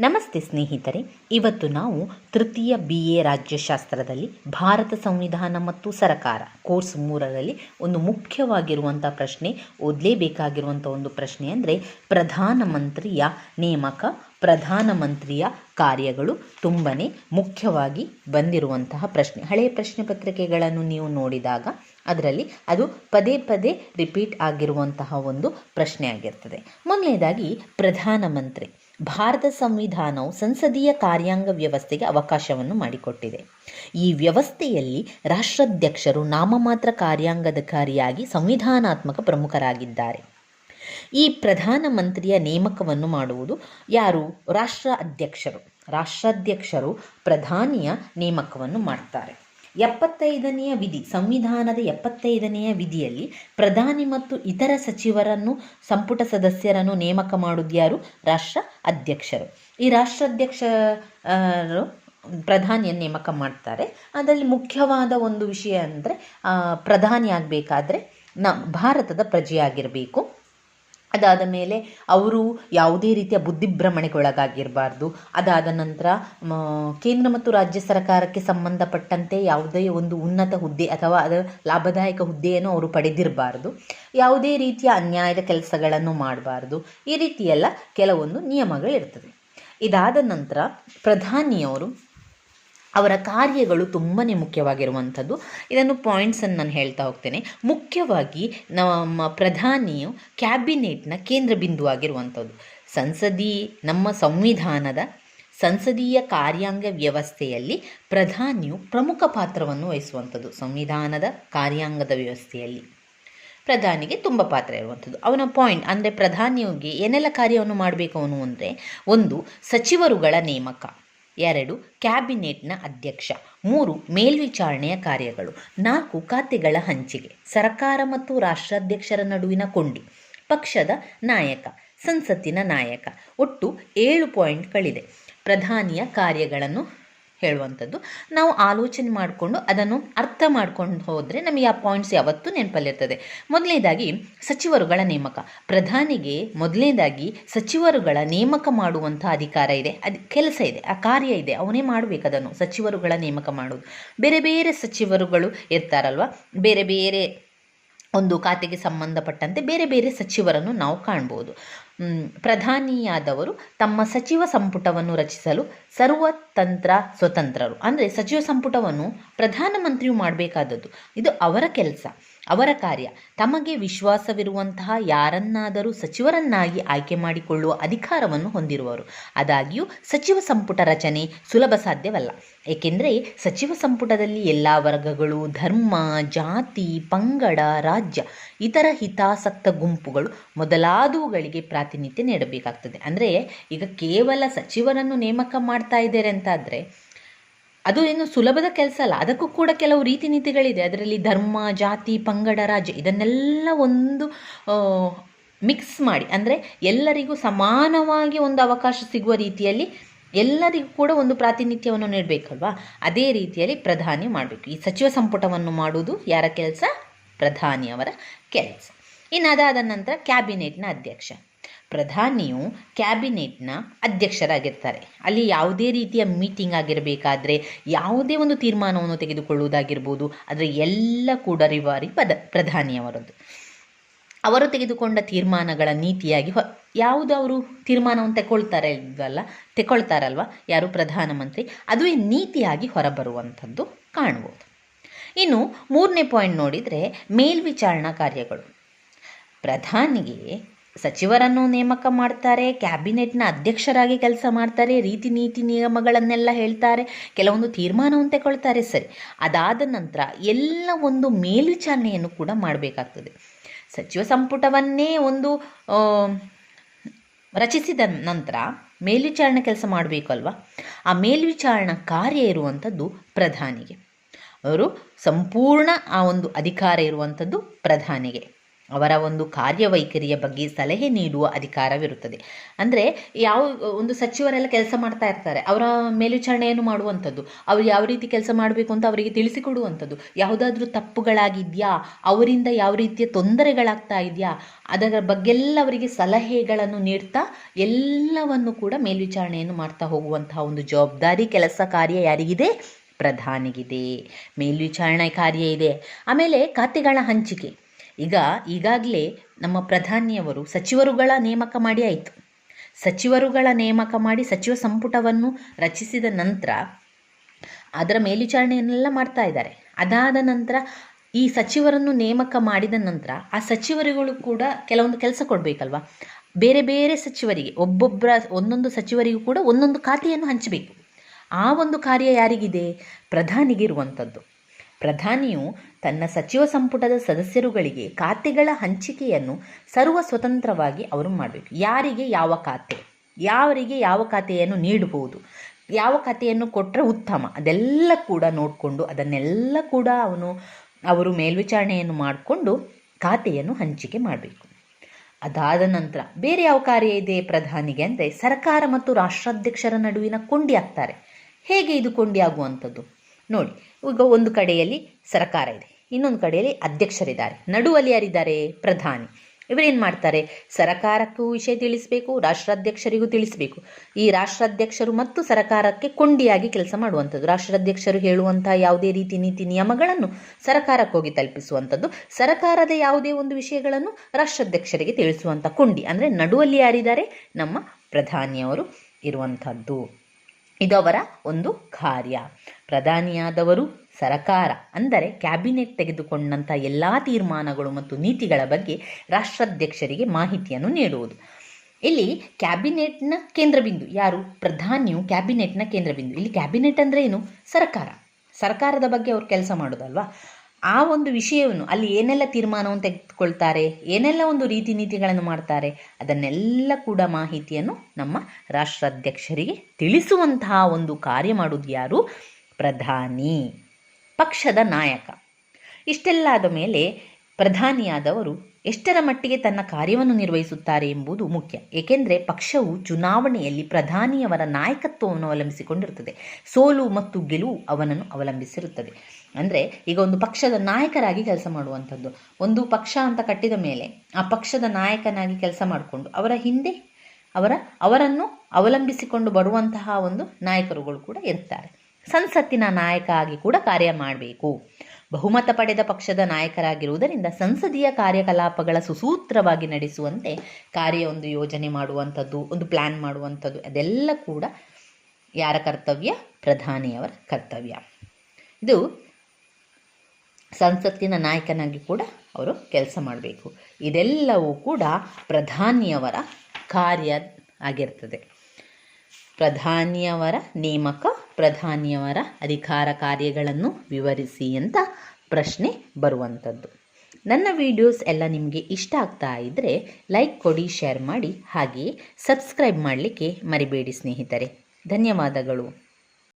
ನಮಸ್ತೆ ಸ್ನೇಹಿತರೆ, ಇವತ್ತು ನಾವು ತೃತೀಯ ಬಿ ಎ ರಾಜ್ಯಶಾಸ್ತ್ರದಲ್ಲಿ ಭಾರತ ಸಂವಿಧಾನ ಮತ್ತು ಸರಕಾರ ಕೋರ್ಸ್ ಮೂರರಲ್ಲಿ ಒಂದು ಮುಖ್ಯವಾಗಿರುವಂಥ ಪ್ರಶ್ನೆ, ಓದಲೇಬೇಕಾಗಿರುವಂಥ ಒಂದು ಪ್ರಶ್ನೆ ಅಂದರೆ ಪ್ರಧಾನಮಂತ್ರಿಯ ನೇಮಕ, ಪ್ರಧಾನಮಂತ್ರಿಯ ಕಾರ್ಯಗಳು ತುಂಬಾ ಮುಖ್ಯವಾಗಿ ಬಂದಿರುವಂತಹ ಪ್ರಶ್ನೆ. ಹಳೆಯ ಪ್ರಶ್ನೆ ಪತ್ರಿಕೆಗಳನ್ನು ನೀವು ನೋಡಿದಾಗ ಅದರಲ್ಲಿ ಅದು ಪದೇ ಪದೇ ರಿಪೀಟ್ ಆಗಿರುವಂತಹ ಒಂದು ಪ್ರಶ್ನೆ ಆಗಿರ್ತದೆ. ಮೊದಲನೇದಾಗಿ ಪ್ರಧಾನಮಂತ್ರಿ. ಭಾರತ ಸಂವಿಧಾನವು ಸಂಸದೀಯ ಕಾರ್ಯಾಂಗ ವ್ಯವಸ್ಥೆಗೆ ಅವಕಾಶವನ್ನು ಮಾಡಿಕೊಟ್ಟಿದೆ. ಈ ವ್ಯವಸ್ಥೆಯಲ್ಲಿ ರಾಷ್ಟ್ರಾಧ್ಯಕ್ಷರು ನಾಮಮಾತ್ರ ಕಾರ್ಯಾಂಗಾಧಿಕಾರಿಯಾಗಿ ಸಂವಿಧಾನಾತ್ಮಕ ಪ್ರಮುಖರಾಗಿದ್ದಾರೆ. ಈ ಪ್ರಧಾನಮಂತ್ರಿಯ ನೇಮಕವನ್ನು ಮಾಡುವುದು ಯಾರು? ರಾಷ್ಟ್ರ ಅಧ್ಯಕ್ಷರು ರಾಷ್ಟ್ರಾಧ್ಯಕ್ಷರು ಪ್ರಧಾನಿಯ ನೇಮಕವನ್ನು ಮಾಡ್ತಾರೆ. ಎಪ್ಪತ್ತೈದನೆಯ ವಿಧಿ, ಸಂವಿಧಾನದ ಎಪ್ಪತ್ತೈದನೆಯ ವಿಧಿಯಲ್ಲಿ ಪ್ರಧಾನಿ ಮತ್ತು ಇತರ ಸಚಿವರನ್ನು, ಸಂಪುಟ ಸದಸ್ಯರನ್ನು ನೇಮಕ ಯಾರು? ರಾಷ್ಟ್ರ ಅಧ್ಯಕ್ಷರು. ಈ ರಾಷ್ಟ್ರಾಧ್ಯಕ್ಷರು ಪ್ರಧಾನಿಯನ್ನು ನೇಮಕ ಮಾಡ್ತಾರೆ. ಅದರಲ್ಲಿ ಮುಖ್ಯವಾದ ಒಂದು ವಿಷಯ ಅಂದರೆ ಪ್ರಧಾನಿ ಆಗಬೇಕಾದ್ರೆ ನ ಭಾರತದ ಪ್ರಜೆಯಾಗಿರಬೇಕು. ಅದಾದ ಮೇಲೆ ಅವರು ಯಾವುದೇ ರೀತಿಯ ಬುದ್ಧಿಭ್ರಮಣೆಗೊಳಗಾಗಿರಬಾರ್ದು. ಅದಾದ ನಂತರ ಕೇಂದ್ರ ಮತ್ತು ರಾಜ್ಯ ಸರ್ಕಾರಕ್ಕೆ ಸಂಬಂಧಪಟ್ಟಂತೆ ಯಾವುದೇ ಒಂದು ಉನ್ನತ ಹುದ್ದೆ ಅಥವಾ ಅದರ ಲಾಭದಾಯಕ ಹುದ್ದೆಯನ್ನು ಅವರು ಪಡೆದಿರಬಾರ್ದು. ಯಾವುದೇ ರೀತಿಯ ಅನ್ಯಾಯದ ಕೆಲಸಗಳನ್ನು ಮಾಡಬಾರ್ದು. ಈ ರೀತಿಯೆಲ್ಲ ಕೆಲವೊಂದು ನಿಯಮಗಳಿರ್ತದೆ. ಇದಾದ ನಂತರ ಪ್ರಧಾನಿಯವರು ಅವರ ಕಾರ್ಯಗಳು ತುಂಬಾ ಮುಖ್ಯವಾಗಿರುವಂಥದ್ದು. ಇದನ್ನು ಪಾಯಿಂಟ್ಸನ್ನು ನಾನು ಹೇಳ್ತಾ ಹೋಗ್ತೇನೆ. ಮುಖ್ಯವಾಗಿ ನಮ್ಮ ಪ್ರಧಾನಿಯು ಕ್ಯಾಬಿನೆಟ್ನ ಕೇಂದ್ರ ಬಿಂದುವಾಗಿರುವಂಥದ್ದು. ಸಂಸದೀ, ನಮ್ಮ ಸಂವಿಧಾನದ ಸಂಸದೀಯ ಕಾರ್ಯಾಂಗ ವ್ಯವಸ್ಥೆಯಲ್ಲಿ ಪ್ರಧಾನಿಯು ಪ್ರಮುಖ ಪಾತ್ರವನ್ನು ವಹಿಸುವಂಥದ್ದು. ಸಂವಿಧಾನದ ಕಾರ್ಯಾಂಗದ ವ್ಯವಸ್ಥೆಯಲ್ಲಿ ಪ್ರಧಾನಿಗೆ ತುಂಬ ಪಾತ್ರ ಇರುವಂಥದ್ದು. ಅವನ ಪಾಯಿಂಟ್ ಅಂದರೆ ಪ್ರಧಾನಿಗೆ ಏನೆಲ್ಲ ಕಾರ್ಯವನ್ನು ಮಾಡಬೇಕು ಅವನು ಅಂದರೆ ಒಂದು ಸಚಿವರುಗಳ ನೇಮಕ. ಎರಡು, ಕ್ಯಾಬಿನೆಟ್ನ ಅಧ್ಯಕ್ಷ. ಮೂರು, ಮೇಲ್ವಿಚಾರಣೆಯ ಕಾರ್ಯಗಳು. ನಾಲ್ಕು, ಖಾತೆಗಳ ಹಂಚಿಕೆ. ಸರ್ಕಾರ ಮತ್ತು ರಾಷ್ಟ್ರಾಧ್ಯಕ್ಷರ ನಡುವಿನ ಕೊಂಡಿ ಪಕ್ಷದ ನಾಯಕ. ಸಂಸತ್ತಿನ ನಾಯಕ. ಒಟ್ಟು ಏಳು ಪಾಯಿಂಟ್ಗಳಿದೆ ಪ್ರಧಾನಿಯ ಕಾರ್ಯಗಳನ್ನು ಹೇಳುವಂಥದ್ದು. ನಾವು ಆಲೋಚನೆ ಮಾಡಿಕೊಂಡು ಅದನ್ನು ಅರ್ಥ ಮಾಡ್ಕೊಂಡು ಹೋದರೆ ನಮಗೆ ಆ ಪಾಯಿಂಟ್ಸ್ ಯಾವತ್ತೂ ನೆನಪಲ್ಲಿರ್ತದೆ. ಮೊದಲನೇದಾಗಿ ಸಚಿವರುಗಳ ನೇಮಕ. ಪ್ರಧಾನಿಗೆ ಮೊದಲನೇದಾಗಿ ಸಚಿವರುಗಳ ನೇಮಕ ಮಾಡುವಂಥ ಅಧಿಕಾರ ಇದೆ. ಅದು ಕೆಲಸ ಇದೆ, ಆ ಕಾರ್ಯ ಇದೆ. ಅವನೇ ಮಾಡಬೇಕು ಅದನ್ನು, ಸಚಿವರುಗಳ ನೇಮಕ ಮಾಡೋದು ಬೇರೆ ಬೇರೆ ಸಚಿವರುಗಳು ಇರ್ತಾರಲ್ವ? ಬೇರೆ ಬೇರೆ ಒಂದು ಖಾತೆಗೆ ಸಂಬಂಧಪಟ್ಟಂತೆ ಬೇರೆ ಬೇರೆ ಸಚಿವರನ್ನು ನಾವು ಕಾಣ್ಬೋದು. ಪ್ರಧಾನಿಯಾದವರು ತಮ್ಮ ಸಚಿವ ಸಂಪುಟವನ್ನು ರಚಿಸಲು ಸರ್ವತಂತ್ರ ಸ್ವತಂತ್ರರು. ಅಂದರೆ ಸಚಿವ ಸಂಪುಟವನ್ನು ಪ್ರಧಾನಮಂತ್ರಿಯು ಮಾಡಬೇಕಾದದ್ದು. ಇದು ಅವರ ಕೆಲಸ, ಅವರ ಕಾರ್ಯ. ತಮಗೆ ವಿಶ್ವಾಸವಿರುವಂತಹ ಯಾರನ್ನಾದರೂ ಸಚಿವರನ್ನಾಗಿ ಆಯ್ಕೆ ಮಾಡಿಕೊಳ್ಳುವ ಅಧಿಕಾರವನ್ನು ಹೊಂದಿರುವರು ಆದಾಗ್ಯೂ ಸಚಿವ ಸಂಪುಟ ರಚನೆ ಸುಲಭ ಸಾಧ್ಯವಲ್ಲ. ಏಕೆಂದರೆ ಸಚಿವ ಸಂಪುಟದಲ್ಲಿ ಎಲ್ಲ ವರ್ಗಗಳು, ಧರ್ಮ, ಜಾತಿ, ಪಂಗಡ, ರಾಜ್ಯ, ಇತರ ಹಿತಾಸಕ್ತ ಗುಂಪುಗಳು ಮೊದಲಾದವುಗಳಿಗೆ ಪ್ರಾತಿನಿಧ್ಯ ನೀಡಬೇಕಾಗ್ತದೆ ಅಂದರೆ ಈಗ ಕೇವಲ ಸಚಿವರನ್ನು ನೇಮಕ ಮಾಡ್ತಾ ಇದ್ದಾರೆ ಅಂತಾದರೆ ಅದು ಏನು ಸುಲಭದ ಕೆಲಸ ಅಲ್ಲ. ಅದಕ್ಕೂ ಕೂಡ ಕೆಲವು ರೀತಿ ನೀತಿಗಳಿದೆ ಅದರಲ್ಲಿ ಧರ್ಮ, ಜಾತಿ, ಪಂಗಡ, ರಾಜ್ಯ ಇದನ್ನೆಲ್ಲ ಒಂದು ಮಿಕ್ಸ್ ಮಾಡಿ. ಅಂದರೆ ಎಲ್ಲರಿಗೂ ಸಮಾನವಾಗಿ ಒಂದು ಅವಕಾಶ ಸಿಗುವ ರೀತಿಯಲ್ಲಿ ಎಲ್ಲರಿಗೂ ಕೂಡ ಒಂದು ಪ್ರಾತಿನಿಧ್ಯವನ್ನು ನೀಡಬೇಕಲ್ವಾ? ಅದೇ ರೀತಿಯಲ್ಲಿ ಪ್ರಧಾನಿ ಮಾಡಬೇಕು. ಈ ಸಚಿವ ಸಂಪುಟವನ್ನು ಮಾಡುವುದು ಯಾರ ಕೆಲಸ? ಪ್ರಧಾನಿಯವರ ಕೆಲಸ. ಇನ್ನು ಅದಾದ ನಂತರ ಕ್ಯಾಬಿನೆಟ್ನ ಅಧ್ಯಕ್ಷ. ಪ್ರಧಾನಿಯು ಕ್ಯಾಬಿನೆಟ್ನ ಅಧ್ಯಕ್ಷರಾಗಿರ್ತಾರೆ. ಅಲ್ಲಿ ಯಾವುದೇ ರೀತಿಯ ಮೀಟಿಂಗ್ ಆಗಿರಬೇಕಾದ್ರೆ ಯಾವುದೇ ಒಂದು ತೀರ್ಮಾನವನ್ನು ತೆಗೆದುಕೊಳ್ಳುವುದಾಗಿರ್ಬೋದು ಅದರ ಎಲ್ಲ ಕೂಡ ರಿವಾರಿ ಪದ, ಪ್ರಧಾನಿಯವರದ್ದು. ಅವರು ತೆಗೆದುಕೊಂಡ ತೀರ್ಮಾನಗಳ ನೀತಿಯಾಗಿ ಯಾವುದು ಅವರು ತೀರ್ಮಾನವನ್ನು ತಗೊಳ್ತಾರೆ ಇಲ್ವಲ್ಲ ತಗೊಳ್ತಾರಲ್ವ ಯಾರು? ಪ್ರಧಾನಮಂತ್ರಿ. ಅದುವೇ ನೀತಿಯಾಗಿ ಹೊರಬರುವಂಥದ್ದು ಕಾಣ್ಬೋದು ಇನ್ನು ಮೂರನೇ ಪಾಯಿಂಟ್ ನೋಡಿದರೆ ಮೇಲ್ವಿಚಾರಣಾ ಕಾರ್ಯಗಳು. ಪ್ರಧಾನಿಗೆ ಸಚಿವರನ್ನು ನೇಮಕ ಮಾಡ್ತಾರೆ, ಕ್ಯಾಬಿನೆಟ್ನ ಅಧ್ಯಕ್ಷರಾಗಿ ಕೆಲಸ ಮಾಡ್ತಾರೆ ರೀತಿ ನೀತಿ ನಿಯಮಗಳನ್ನೆಲ್ಲ ಹೇಳ್ತಾರೆ, ಕೆಲವೊಂದು ತೀರ್ಮಾನವನ್ನು ತಗೊಳ್ತಾರೆ ಸರಿ. ಅದಾದ ನಂತರ ಎಲ್ಲ ಒಂದು ಮೇಲ್ವಿಚಾರಣೆಯನ್ನು ಕೂಡ ಮಾಡಬೇಕಾಗ್ತದೆ. ಸಚಿವ ಸಂಪುಟವನ್ನೇ ಒಂದು ರಚಿಸಿದ ನಂತರ ಮೇಲ್ವಿಚಾರಣೆ ಕೆಲಸ ಮಾಡಬೇಕು ಅಲ್ವಾ? ಆ ಮೇಲ್ವಿಚಾರಣಾ ಕಾರ್ಯ ಇರುವಂಥದ್ದು ಪ್ರಧಾನಿಗೆ. ಅವರು ಸಂಪೂರ್ಣ ಆ ಒಂದು ಅಧಿಕಾರ ಇರುವಂಥದ್ದು ಪ್ರಧಾನಿಗೆ. ಅವರ ಒಂದು ಕಾರ್ಯವೈಖರಿಯ ಬಗ್ಗೆ ಸಲಹೆ ನೀಡುವ ಅಧಿಕಾರವಿರುತ್ತದೆ. ಅಂದರೆ ಯಾವ, ಒಂದು ಸಚಿವರೆಲ್ಲ ಕೆಲಸ ಮಾಡ್ತಾ ಇರ್ತಾರೆ, ಅವರ ಮೇಲ್ವಿಚಾರಣೆಯನ್ನು ಮಾಡುವಂಥದ್ದು, ಅವರು ಯಾವ ರೀತಿ ಕೆಲಸ ಮಾಡಬೇಕು ಅಂತ ಅವರಿಗೆ ತಿಳಿಸಿಕೊಡುವಂಥದ್ದು, ಯಾವುದಾದ್ರೂ ತಪ್ಪುಗಳಾಗಿದೆಯಾ, ಅವರಿಂದ ಯಾವ ರೀತಿಯ ತೊಂದರೆಗಳಾಗ್ತಾ ಇದೆಯಾ, ಅದರ ಬಗ್ಗೆಲ್ಲ ಅವರಿಗೆ ಸಲಹೆಗಳನ್ನು ನೀಡ್ತಾ ಎಲ್ಲವನ್ನು ಕೂಡ ಮೇಲ್ವಿಚಾರಣೆಯನ್ನು ಮಾಡ್ತಾ ಹೋಗುವಂತಹ ಒಂದು ಜವಾಬ್ದಾರಿ ಕೆಲಸ ಕಾರ್ಯ ಯಾರಿಗಿದೆ? ಪ್ರಧಾನಿಗಿದೆ. ಮೇಲ್ವಿಚಾರಣೆ ಕಾರ್ಯ ಇದೆ. ಆಮೇಲೆ ಖಾತೆಗಳ ಹಂಚಿಕೆ. ಈಗ ಈಗಾಗಲೇ ನಮ್ಮ ಪ್ರಧಾನಿಯವರು ಸಚಿವರುಗಳ ನೇಮಕ ಮಾಡಿ ಆಯಿತು. ಸಚಿವರುಗಳ ನೇಮಕ ಮಾಡಿ ಸಚಿವ ಸಂಪುಟವನ್ನು ರಚಿಸಿದ ನಂತರ ಅದರ ಮೇಲ್ವಿಚಾರಣೆಯನ್ನೆಲ್ಲ ಮಾಡ್ತಾ ಇದ್ದಾರೆ. ಅದಾದ ನಂತರ ಈ ಸಚಿವರನ್ನು ನೇಮಕ ಮಾಡಿದ ನಂತರ ಆ ಸಚಿವರುಗಳು ಕೂಡ ಕೆಲವೊಂದು ಕೆಲಸ ಕೊಡಬೇಕಲ್ವಾ? ಬೇರೆ ಬೇರೆ ಸಚಿವರಿಗೆ, ಒಬ್ಬೊಬ್ಬರ ಒಂದೊಂದು ಸಚಿವರಿಗೂ ಕೂಡ ಒಂದೊಂದು ಖಾತೆಯನ್ನು ಹಂಚಬೇಕು. ಆ ಒಂದು ಕಾರ್ಯ ಯಾರಿಗಿದೆ? ಪ್ರಧಾನಿಗೆ ಇರುವಂಥದ್ದು ಪ್ರಧಾನಿಯು ತನ್ನ ಸಚಿವ ಸಂಪುಟದ ಸದಸ್ಯರುಗಳಿಗೆ ಖಾತೆಗಳ ಹಂಚಿಕೆಯನ್ನು ಸರ್ವ ಸ್ವತಂತ್ರವಾಗಿ ಅವರು ಮಾಡಬೇಕು. ಯಾರಿಗೆ ಯಾವ ಖಾತೆ? ಯಾವರಿಗೆ ಯಾವ ಖಾತೆಯನ್ನು ನೀಡಬಹುದು? ಯಾವ ಖಾತೆಯನ್ನು ಕೊಟ್ಟರೆ ಉತ್ತಮ? ಅದೆಲ್ಲ ಕೂಡ ನೋಡಿಕೊಂಡು, ಅದನ್ನೆಲ್ಲ ಕೂಡ ಅವನು, ಅವರು ಮೇಲ್ವಿಚಾರಣೆಯನ್ನು ಮಾಡಿಕೊಂಡು ಖಾತೆಯನ್ನು ಹಂಚಿಕೆ ಮಾಡಬೇಕು. ಅದಾದ ನಂತರ ಬೇರೆ ಯಾವ ಕಾರ್ಯ ಇದೆ ಪ್ರಧಾನಿಗೆ ಅಂದರೆ ಸರ್ಕಾರ ಮತ್ತು ರಾಷ್ಟ್ರಾಧ್ಯಕ್ಷರ ನಡುವಿನ ಕೊಂಡಿ ಆಗ್ತಾರೆ ಹೇಗೆ ಇದು ಕೊಂಡಿ ಆಗುವಂಥದ್ದು ನೋಡಿ, ಈಗ ಒಂದು ಕಡೆಯಲ್ಲಿ ಸರ್ಕಾರ ಇದೆ, ಇನ್ನೊಂದು ಕಡೆಯಲ್ಲಿ ಅಧ್ಯಕ್ಷರಿದ್ದಾರೆ, ನಡುವಲ್ಲಿ ಯಾರಿದ್ದಾರೆ? ಪ್ರಧಾನಿ. ಇವರೇನು ಮಾಡ್ತಾರೆ? ಸರಕಾರಕ್ಕೂ ವಿಷಯ ತಿಳಿಸಬೇಕು, ರಾಷ್ಟ್ರಾಧ್ಯಕ್ಷರಿಗೂ ತಿಳಿಸಬೇಕು. ಈ ರಾಷ್ಟ್ರಾಧ್ಯಕ್ಷರು ಮತ್ತು ಸರಕಾರಕ್ಕೆ ಕೊಂಡಿಯಾಗಿ ಕೆಲಸ ಮಾಡುವಂಥದ್ದು, ರಾಷ್ಟ್ರಾಧ್ಯಕ್ಷರು ಹೇಳುವಂತಹ ಯಾವುದೇ ರೀತಿ ನೀತಿ ನಿಯಮಗಳನ್ನು ಸರಕಾರಕ್ಕೆ ಹೋಗಿ ತಲುಪಿಸುವಂಥದ್ದು, ಸರಕಾರದ ಯಾವುದೇ ಒಂದು ವಿಷಯಗಳನ್ನು ರಾಷ್ಟ್ರಾಧ್ಯಕ್ಷರಿಗೆ ತಿಳಿಸುವಂಥ ಕೊಂಡಿ. ಅಂದರೆ ನಡುವಲ್ಲಿ ಯಾರಿದ್ದಾರೆ? ನಮ್ಮ ಪ್ರಧಾನಿಯವರು ಇರುವಂಥದ್ದು. ಇದು ಅವರ ಒಂದು ಕಾರ್ಯ. ಪ್ರಧಾನಿಯಾದವರು ಸರಕಾರ, ಅಂದರೆ ಕ್ಯಾಬಿನೆಟ್ ತೆಗೆದುಕೊಂಡಂಥ ಎಲ್ಲ ತೀರ್ಮಾನಗಳು ಮತ್ತು ನೀತಿಗಳ ಬಗ್ಗೆ ರಾಷ್ಟ್ರಾಧ್ಯಕ್ಷರಿಗೆ ಮಾಹಿತಿಯನ್ನು ನೀಡುವುದು. ಇಲ್ಲಿ ಕ್ಯಾಬಿನೆಟ್ನ ಕೇಂದ್ರಬಿಂದು, ಯಾರು? ಪ್ರಧಾನಿಯು ಕ್ಯಾಬಿನೆಟ್ನ ಕೇಂದ್ರಬಿಂದು. ಇಲ್ಲಿ ಕ್ಯಾಬಿನೆಟ್ ಅಂದರೆ ಏನು? ಸರ್ಕಾರ. ಸರ್ಕಾರದ ಬಗ್ಗೆ ಅವರು ಕೆಲಸ ಮಾಡೋದಲ್ವಾ? ಆ ಒಂದು ವಿಷಯವನ್ನು ಅಲ್ಲಿ ಏನೆಲ್ಲ ತೀರ್ಮಾನವನ್ನು ತೆಗೆದುಕೊಳ್ತಾರೆ, ಏನೆಲ್ಲ ಒಂದು ರೀತಿ ನೀತಿಗಳನ್ನು ಮಾಡ್ತಾರೆ, ಅದನ್ನೆಲ್ಲ ಕೂಡ ಮಾಹಿತಿಯನ್ನು ನಮ್ಮ ರಾಷ್ಟ್ರಾಧ್ಯಕ್ಷರಿಗೆ ತಿಳಿಸುವಂತಹ ಒಂದು ಕಾರ್ಯ ಮಾಡೋದು ಯಾರು? ಪ್ರಧಾನಿ, ಪಕ್ಷದ ನಾಯಕ. ಇಷ್ಟೆಲ್ಲ ಆದ ಮೇಲೆ ಪ್ರಧಾನಿಯಾದವರು ಎಷ್ಟರ ಮಟ್ಟಿಗೆ ತನ್ನ ಕಾರ್ಯವನ್ನು ನಿರ್ವಹಿಸುತ್ತಾರೆ ಎಂಬುದು ಮುಖ್ಯ. ಏಕೆಂದರೆ ಪಕ್ಷವು ಚುನಾವಣೆಯಲ್ಲಿ ಪ್ರಧಾನಿಯವರ ನಾಯಕತ್ವವನ್ನು ಅವಲಂಬಿಸಿಕೊಂಡಿರುತ್ತದೆ. ಸೋಲು ಮತ್ತು ಗೆಲುವು ಅವನನ್ನು ಅವಲಂಬಿಸಿರುತ್ತದೆ. ಅಂದರೆ ಈಗ ಒಂದು ಪಕ್ಷದ ನಾಯಕರಾಗಿ ಕೆಲಸ ಮಾಡುವಂಥದ್ದು. ಒಂದು ಪಕ್ಷ ಅಂತ ಕಟ್ಟಿದ ಮೇಲೆ ಆ ಪಕ್ಷದ ನಾಯಕನಾಗಿ ಕೆಲಸ ಮಾಡಿಕೊಂಡು ಅವರ ಹಿಂದೆ ಅವರ, ಅವರನ್ನು ಅವಲಂಬಿಸಿಕೊಂಡು ಬರುವಂತಹ ಒಂದು ನಾಯಕರುಗಳು ಕೂಡ ಇರ್ತಾರೆ. ಸಂಸತ್ತಿನ ನಾಯಕ ಆಗಿ ಕೂಡ ಕಾರ್ಯ ಮಾಡಬೇಕು. ಬಹುಮತ ಪಡೆದ ಪಕ್ಷದ ನಾಯಕರಾಗಿರುವುದರಿಂದ ಸಂಸದೀಯ ಕಾರ್ಯಕಲಾಪಗಳ ಸುಸೂತ್ರವಾಗಿ ನಡೆಸುವಂತೆ ಕಾರ್ಯ ಒಂದು ಯೋಜನೆ ಮಾಡುವಂಥದ್ದು, ಒಂದು ಪ್ಲ್ಯಾನ್ ಮಾಡುವಂಥದ್ದು, ಅದೆಲ್ಲ ಕೂಡ ಯಾರ ಕರ್ತವ್ಯ? ಪ್ರಧಾನಿಯವರ ಕರ್ತವ್ಯ. ಇದು ಸಂಸತ್ತಿನ ನಾಯಕನಾಗಿ ಕೂಡ ಅವರು ಕೆಲಸ ಮಾಡಬೇಕು. ಇದೆಲ್ಲವೂ ಕೂಡ ಪ್ರಧಾನಿಯವರ ಕಾರ್ಯ ಆಗಿರ್ತದೆ. ಪ್ರಧಾನಿಯವರ ನೇಮಕ, ಪ್ರಧಾನಿಯವರ ಅಧಿಕಾರ ಕಾರ್ಯಗಳನ್ನು ವಿವರಿಸಿ ಅಂತ ಪ್ರಶ್ನೆ ಬರುವಂಥದ್ದು. ನನ್ನ ವಿಡಿಯೋಸ್ ಎಲ್ಲ ನಿಮಗೆ ಇಷ್ಟ ಆಗ್ತಾ ಇದ್ದರೆ ಲೈಕ್ ಕೊಡಿ ಶೇರ್ ಮಾಡಿ, ಹಾಗೆಯೇ ಸಬ್ಸ್ಕ್ರೈಬ್ ಮಾಡಲಿಕ್ಕೆ ಮರಿಬೇಡಿ ಸ್ನೇಹಿತರೆ. ಧನ್ಯವಾದಗಳು.